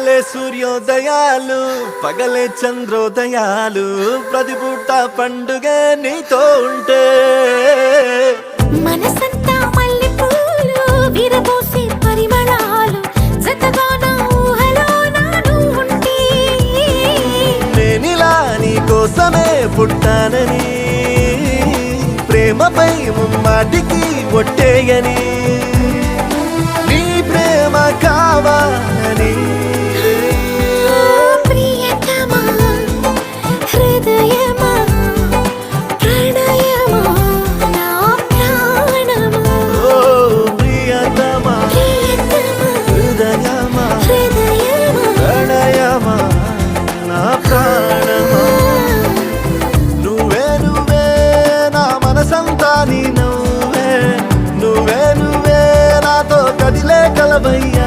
రెప్పలే సూర్యోదయాలు పగలే చంద్రోదయాలు ప్రతి పూట పండుగ నీతో ఉంటే. మనసంతా మల్లెపూలు విరబోసే పరిమళాలు జతగా నా ఊహలో నాను ఉంటే నేనిలా నీ కోసమే పుట్టానని ప్రేమపై ముమ్మాటికి ఒట్టేయని. కదిలే కలవయ్యా.